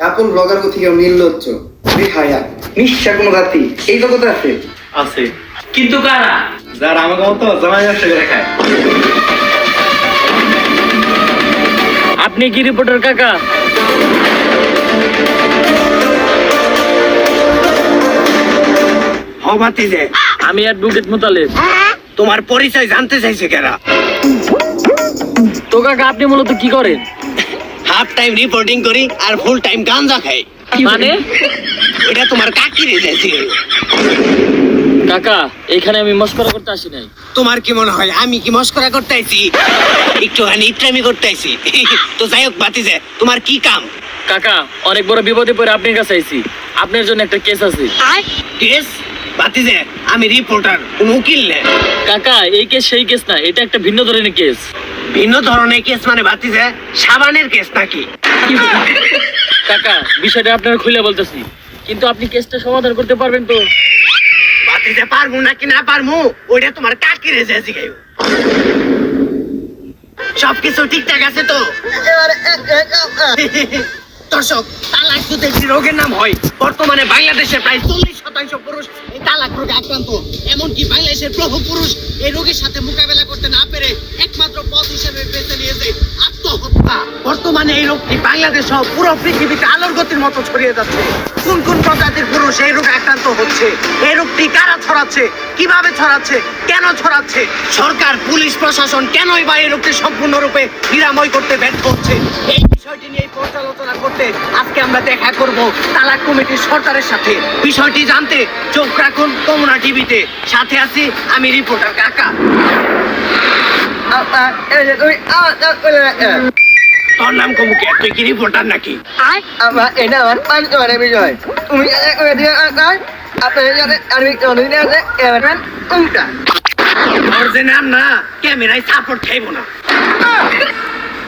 কাপল blogger থেকে নির্লজ্জ বেহায়া নিঃশ্বা কোনো জাতি এই জগতে আছে? আছে। কিন্তু কারা? যারা আমাকে মতো জামাই ব্যবসা করে খায় আপনি কি রিপোর্টার কাকা? হবাতি যে। আমি অ্যাডভোকেট মোতালেব। তোমার পরিচয় জানতে চাইছে কেরা? তো কাকা আপনি মূলত কি করেন? হাফ টাইম রিপোর্টিং করি আর ফুল টাইম গাঞ্জা খাই। মানে? এটা তোমার কাকি রে যাইছে কাকা এখানে আমি মস্করা করতে আসি নাই। তোমার কি মনে হয় আমি কি মস্করা করতে আইছি? একটুখানি ইট্রামি করতে আইছি। তো যাই হোক বাতি যে তোমার কি কাম? কাকা অনেক বড় বিপদে পড়ে আপনার কাছে আইছি। আপনার জন্য একটা কেস আছে। কেস বাতি যে আমি রিপোর্টার কোন উকিল নে কাকা এই কেস সেই কেস না এটা একটা ভিন্ন ধরনের কেস ভিন্ন ধরনের কেস মানে বাতিছে সাবানের কেস নাকি? কাকা বিষয়টা আপনার খুলে বলতেছি। কিন্তু আপনি কেসটা সমাধান করতে পারবেন তো? যে পারব নাকি না পারব ওইটা তোমার কাকি রেজে জিগাইও সবকিছু ঠিকঠাক আছে তো? দর্শক তালাক রোগের নাম হয়, বর্তমানে বাংলাদেশে প্রায় চল্লিশ শতাংশ পুরুষ এই তালাক রোগে আক্রান্ত। এমনকি বাংলাদেশের প্রভু পুরুষ এই রোগের সাথে মোকাবেলা করতে না পেরে একমাত্র পথ হিসেবে বেছে নিয়েছে আত্মহত্যা। বর্তমানে এই রোগটি বাংলাদেশ সহ পুরো পৃথিবীতে আলোর গতির মতো ছড়িয়ে যাচ্ছে। কোন কোন প্রজাতির পুরুষ এই রোগে আক্রান্ত হচ্ছে? এই রোগটি কারা ছড়াচ্ছে? কীভাবে ছড়াচ্ছে? কেন ছড়াচ্ছে? সরকার, পুলিশ, প্রশাসন কেনই বা এই রোগটি সম্পূর্ণরূপে নিরাময় করতে ব্যর্থ হচ্ছে? নিয়ে পর্যালোচনা করতে আজকে আমরা দেখা করব তালাক কমিটির সরকারের সাথে বিষয়টি জানতে চোখ রাখুন কমনা টিভিতে সাথে আছি আমি রিপোর্টার কাকা তোর নাম কমুকে তুই কি রিপোর্টার নাকি আমার এটা আমার পাঁচ জনের বিষয় তুমি আপনার সাথে আমি কোনদিন আছে ক্যামেরাম্যান কোনটা ওর যে নাম না ক্যামেরায় সাপোর্ট খাইবো না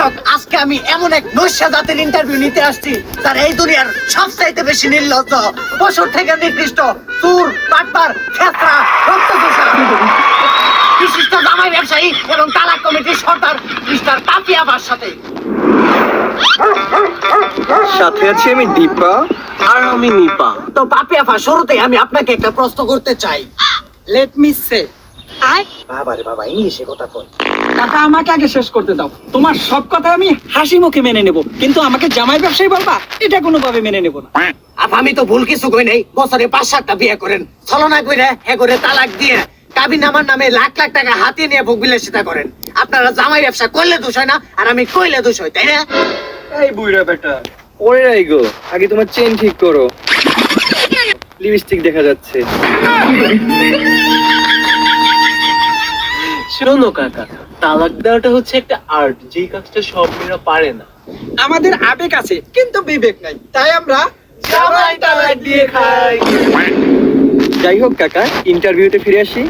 দর্শক আজকে আমি এমন এক নৈশা জাতের ইন্টারভিউ নিতে আসছি তার এই দুনিয়ার সবচাইতে বেশি নির্লজ্জ পশুর থেকে নিকৃষ্ট চুর পাটপার খেতরা বিশিষ্ট জামাই ব্যবসায়ী এবং তালাক কমিটির সর্দার মিস্টার পাপিয়াবার সাথে। সাথে আছি আমি দীপা আর আমি নিপা। তো পাপিয়াফা শুরুতে আমি আপনাকে একটা প্রশ্ন করতে চাই। লেট মি সে বাবা রে বাবা ইংলিশে কথা কই কাকা আমাকে আগে শেষ করতে দাও। তোমার সব কথা আমি হাসি মুখে মেনে নেব কিন্তু আমাকে জামাই ব্যবসায়ী বলবা এটা কোনোভাবে মেনে নেব না। আর আমি তো ভুল কিছু কই নাই। বছরে পাঁচ সাতটা বিয়ে করেন। ছলনা কইরে হে করে তালাক দিয়ে কাবিন আমার নামে লাখ লাখ টাকা হাতে নিয়ে ভোগ বিলাসিতা করেন। আপনারা জামাই ব্যবসা করলে দোষ হয় না আর আমি কইলে দোষ হয় তাই না? এই বুইরা বেটা পরে রাই গো। আগে তোমার চেন ঠিক করো। লিপস্টিক দেখা যাচ্ছে। শোনো কাকা তালাক দেওয়াটা হচ্ছে একটা আর্ট যেই কাজটা সব মেয়েরা পারে না। আমাদের আবেগ আছে কিন্তু বিবেক নাই। তাই আমরা জামাই তালাক দিয়ে খাই। যাই হোক কাকা ইন্টারভিউতে ফিরে আসি।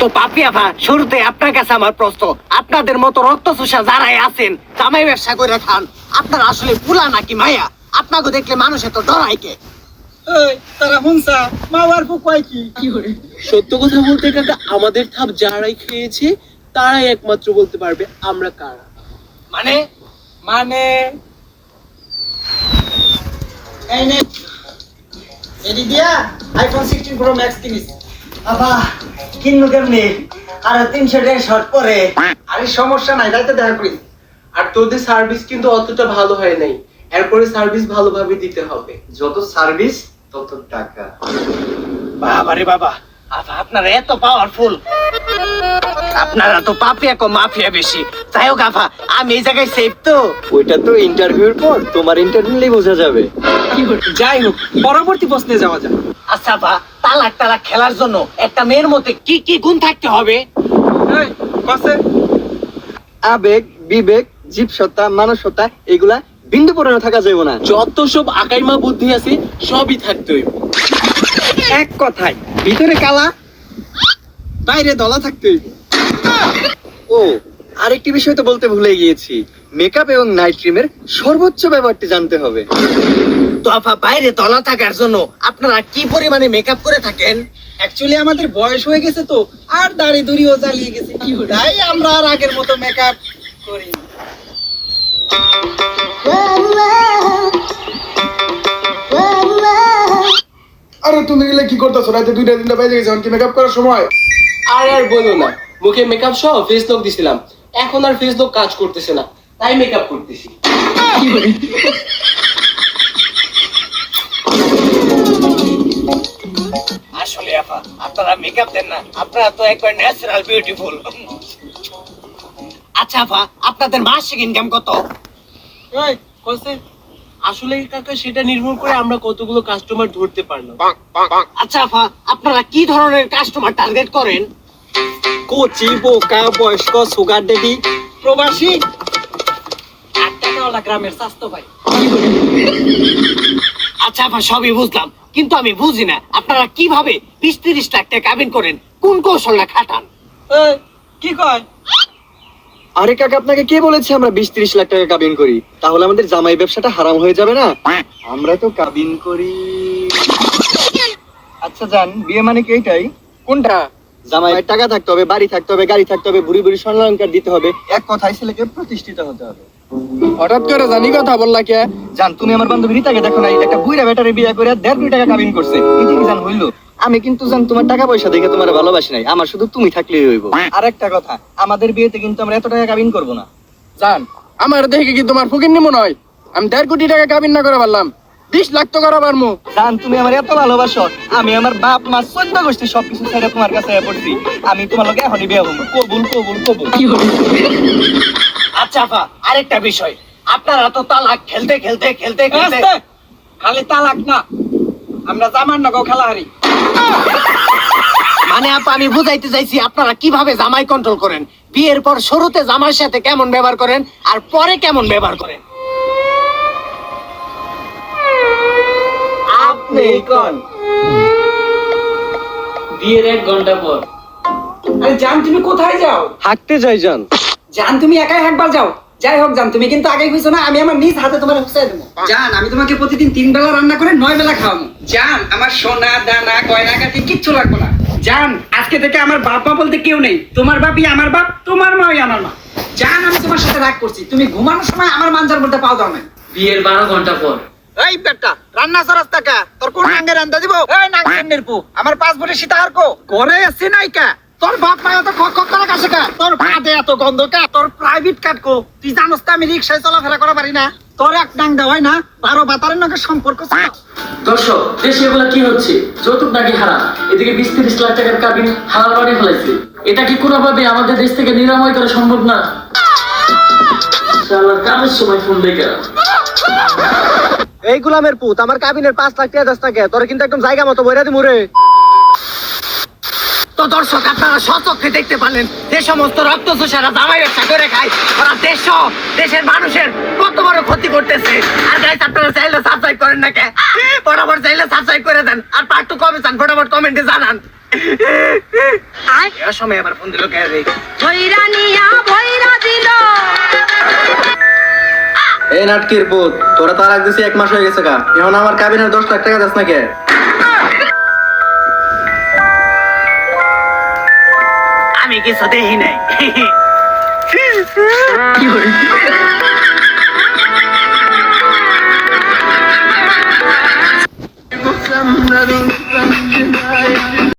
তো পাপিয়াফা শুরুতে আপনার কাছে আমার প্রশ্ন। আপনাদের মতো রক্ত চুষা যারাই আছেন জামাই ব্যবসা করে খান। আপনারা আসলে পুলা নাকি মায়া? আপনাকে দেখলে মানুষ এত ডরায় কে? তারা হুনসা মাওয়ার ফুকুয়াই কি? সত্য কথা বলতে কাকা আমাদের থাপ যারাই খেয়েছে তারাই একমাত্র বলতে পারবে আমরা কারা। মানে? মানে? এই নে। এডি দিয়া আইফোন 16 প্রো ম্যাক্স কিনিস। আবা কিনবো কেমনি? আর সমস্যা নাই দেখা করি। আর তোদের সার্ভিস কিন্তু অতটা ভালো হয় নাই। এরপরে সার্ভিস দিতে হবে। যত সার্ভিস তত টাকা। বাবা রে বাবা। আপনারা এত পাওয়ারফুল আপনারা তো পাপিয়া কম মাফিয়া বেশি। যাই হোক আফা আমি এই জায়গায় সেফ তো। ওইটা তো ইন্টারভিউর পর তোমার ইন্টারভিউলেই বোঝা যাবে। যাই হোক পরবর্তী প্রশ্নে যাওয়া যাক। আচ্ছা আপা তালাক তালাক খেলার জন্য একটা মেয়ের মধ্যে কি কি গুণ থাকতে হবে? আবেগ বিবেক জীবসত্তা মানসত্তা এগুলা বিন্দু পরিমাণ থাকা যাবে না। যত সব আকাইমা বুদ্ধি আছে সবই থাকতে হইব। এক কথায় ভিতরে কালা। বাইরে দলা থাকতে। ও, আরেকটি বিষয় তো বলতে ভুলে গিয়েছি। মেকআপ এবং নাইট ক্রিমের সর্বোচ্চ ব্যাপারটি জানতে হবে। তো বাইরে তলা থাকার জন্য আপনারা কি পরিমাণে মেকআপ করে থাকেন? অ্যাকচুয়ালি আমাদের বয়স হয়ে গেছে তো, আর দাড়ি দুড়িও জ্বালিয়ে গেছে। কি তাই আমরা আর আগের মতো মেকআপ করি না। আরে তুমি গেলে কি করতেছো? রাতে দুইটা তিনটা বাজে গেছে কি মেকআপ করার সময়? আর আর বলো না। মুখে মেকআপ সহ ফেস লক দিছিলাম। এখন আর ফেস লক কাজ করতেছে না। তাই মেকআপ করতেছি। আসলে আপা আপনারা মেকআপ দেন না। আপনারা তো একবার ন্যাচারাল বিউটিফুল আচ্ছা আপা আপনাদের মাসিক ইনকাম কত? এই, কইছে, আসলে কাকা সেটা নির্ভর করে আমরা কতগুলো কাস্টমার ধরতে পারলাম। আচ্ছা আপা আপনারা কি ধরনের কাস্টমার টার্গেট করেন? কচি বোকা বয়স্ক সুগার ডেডি প্রবাসী? গ্রামের স্বাস্থ্য ভাই। আচ্ছা আপা সবই বুঝলাম। কিন্তু আমি বুঝি না আপনারা কীভাবে বিশ তিরিশ লাখ টাকা কাবিন করেন? কোন কৌশলটা খাটান? কি কয়? আরে কাকা, আপনাকে কে বলেছে আমরা বিশ ত্রিশ লাখ টাকা কাবিন করি? তাহলে আমাদের জামাই ব্যবসাটা হারাম হয়ে যাবে না? আমরা তো কাবিন করি। আচ্ছা যান, বিয়ে মানে কি এইটাই কোনটা? জামাইয়ের টাকা থাকতে হবে বাড়ি থাকতে হবে গাড়ি থাকতে হবে বুড়ি বুড়ি স্বর্ণালঙ্কার দিতে হবে। এক কথায় ছেলেকে প্রতিষ্ঠিত হতে হবে। হঠাৎ করে জানি কথা বললা কে? জান তুমি আমার বান্ধবী রিতাকে দেখো একটা বুইরা বিয়ে করে দেড় কোটি টাকা কাবিন করছে। এটা কি জান হইল? আমি কিন্তু জান তোমার টাকা পয়সা দেখে তোমার ভালোবাসি নাই আমার শুধু তুমি থাকলেই হইব। আর একটা কথা আমাদের বিয়েতে কিন্তু আমরা এত টাকা কাবিন করব না। জান আমার দেখে কি তোমার ফকির মনে হয়? আমি দেড় কোটি টাকা কাবিন না করে পারলাম। বিশ লাখ তো করা পারমু জান তুমি আমার এত ভালোবাসো আমি আমার বাপ মা চোদ্দ গোষ্ঠী সবকিছু ছেড়ে তোমার কাছে আয়া পড়ছি। আমি তোমার লোকে এখনই বিয়ে হব কবুল কবুল কবুল। কি হবে আচ্ছা আপা আরেকটা বিষয়। আপনারা তো তালাক খেলতে খেলতে খেলতে খেলতে খালি তালাক না। আমরা জামার নগো খেলা হারি মানে আপা আমি বুঝাইতে চাইছি আপনারা কীভাবে জামাই কন্ট্রোল করেন? বিয়ের পর শুরুতে জামাইয়ের সাথে কেমন ব্যবহার করেন আর পরে কেমন ব্যবহার করেন? আপনি কোন বিয়ের এক ঘণ্টা পর। আরে জান তুমি কোথায় যাও? হাঁটতে যাই জান। জান তুমি একাই একবার যাও। যাই হোক জান তুমি কিন্তু আগেই কইছো না আমি আমার নিজ হাতে তোমার হুসাই দেবো। জান আমি তোমাকে প্রতিদিন তিন বেলা রান্না করে নয় বেলা খাওয়াবো। জান আমার সোনা দানা গয়না কাটি কিচ্ছু লাগবে না। জান আজকে থেকে আমার বাপ মা বলতে কেউ নেই। তোমার বাপই আমার বাপ তোমার মাই আমার মা। জান আমি তোমার সাথে রাগ করছি। তুমি ঘুমানোর সময় আমার মাঞ্জার বলতে পাও দাও না। বিয়ের বারো ঘণ্টা পর। এই বেটা, রান্না সরাস তোর কোন রান্দা দিব? এই আমার কো করে নাই কা? তোর বাপ মা এত খক খক করে কাছে কা? তোর এত গন্ধ কা? তোর প্রাইভেট কার্ড কো? তুই তো আমি চলাফেরা করা পারি না? তোর এক না, বারো বাতারের নাকি সম্পর্ক ছিল। দর্শক, দেশে এগুলো কি হচ্ছে? যৌতুক নাকি হারাম? এদিকে বিশ তিরিশ লাখ টাকার কাবিন বাড়ি ফেলাইছে। এটা কি কোনোভাবে আমাদের দেশ থেকে নিরাময় করা সম্ভব না? কামের সময় ফোন দেখে এই গুলামের পুত আমার কাবিনের পাঁচ লাখ টাকা দশ টাকা তোর কিন্তু একদম জায়গা মতো বইরা দিমু রে। তো দর্শক আপনারা সচক্ষে দেখতে পারলেন যে সমস্ত রক্ত চোষারা জামাই ব্যবসা করে খায় ওরা দেশ দেশের মানুষের কত বড় ক্ষতি করতেছে। আর গাইস আপনারা চাইলে সাবস্ক্রাইব করেন না কে? বরাবর চাইলে সাবস্ক্রাইব করে দেন আর পার্ট টু কবে চান ফটাফট কমেন্টে জানান। সময় আবার ফোন দিল কে রে? ভৈরা নিয়া ভৈরা দিল। এই নাটকির পুত তোরা তালাক দিছি এক মাস হয়ে গেছে কা এখন আমার কাবিনের দশ লাখ টাকা দাস না কে আমি কিছু দেখি নাই। কি